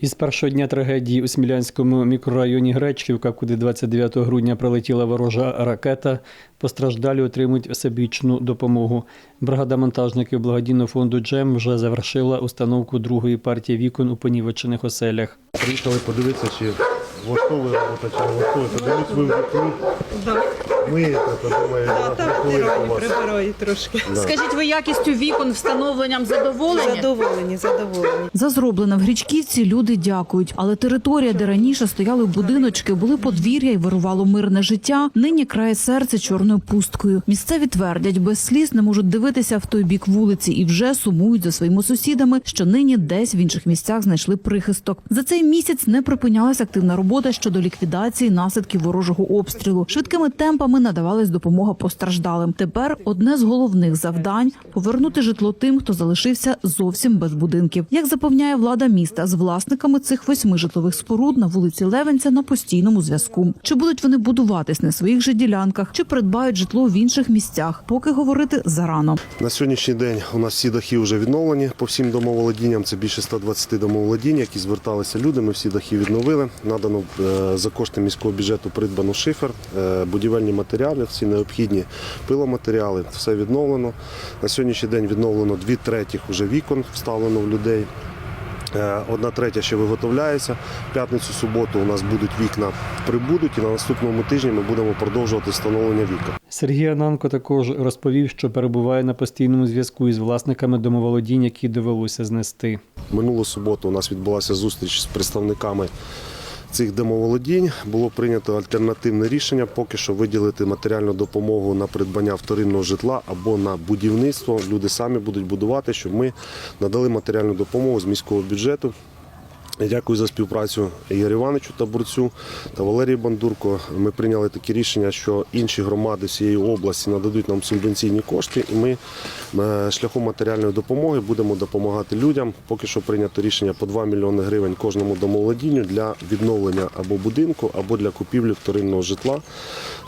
Із першого дня трагедії у Смілянському мікрорайоні Гречківка, куди 29 грудня прилетіла ворожа ракета, постраждалі отримують всебічну допомогу. Бригада монтажників благодійного фонду Джем вже завершила установку другої партії вікон у понівечених оселях. Приїхали подивитися, чи влаштовує робота, чи не влаштовує. Подивись ви вікно. Ми це думаю, Та коли у прибираю, вас. прибираю трошки. Скажіть, ви якістю вікон встановленням задоволені? Задоволені, задоволені. За зроблене в Гречківці люди дякують. Але територія, де раніше стояли будиночки, були подвір'я і вирувало мирне життя, нині крає серце чорною пусткою. Місцеві твердять, без сліз не можуть дивитися в той бік вулиці і вже сумують за своїми сусідами, що нині десь в інших місцях знайшли прихисток. За цей місяць не припинялась активна робота щодо ліквідації наслідків ворожого обстрілу. Швидкими темпами надавалась допомога постраждалим. Тепер одне з головних завдань повернути житло тим, хто залишився зовсім без будинків. Як запевняє влада міста, з власниками цих восьми житлових споруд на вулиці Левенця на постійному зв'язку. Чи будуть вони будуватись на своїх же ділянках, чи придбають житло в інших місцях, поки говорити зарано. На сьогоднішній день у нас всі дахи вже відновлені по всім домоволодінням. Це більше 120 домоволодінь, які зверталися люди. Ми всі дахи відновили. Надано за кошти міського бюджету придбано шифер, е, будівельні матеріали, всі необхідні пиломатеріали. Все відновлено. На сьогоднішній день відновлено дві третіх уже вікон, вставлено в людей. Е, Одна третя ще виготовляється. В П'ятницю, суботу у нас будуть вікна прибудуть, і на наступному тижні ми будемо продовжувати встановлення вікон. Сергій Ананко також розповів, що перебуває на постійному зв'язку із власниками домоволодінь, які довелося знести. Минулу суботу у нас відбулася зустріч з представниками цих домоволодінь. Було прийнято альтернативне рішення поки що виділити матеріальну допомогу на придбання вторинного житла або на будівництво. Люди самі будуть будувати, щоб ми надали матеріальну допомогу з міського бюджету. Дякую за співпрацю Ігорю Івановичу Табурцю та Валерії Бандурко. Ми прийняли таке рішення, що інші громади всієї області нададуть нам субвенційні кошти, і ми е, шляхом матеріальної допомоги будемо допомагати людям. Поки що прийнято рішення по 2 мільйони гривень кожному домоволодінню для відновлення або будинку, або для купівлі вторинного житла.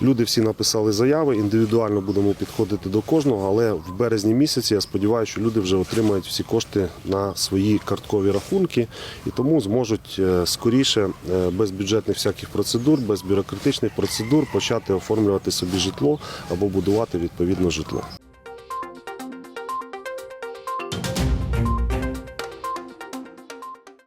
Люди всі написали заяви. Індивідуально будемо підходити до кожного, але в березні місяці я сподіваюся, що люди вже отримають всі кошти на свої карткові рахунки і тому зможуть е, скоріше, е, без бюджетних всяких процедур, без бюрократичних процедур почати оформлювати собі житло або будувати відповідно житло.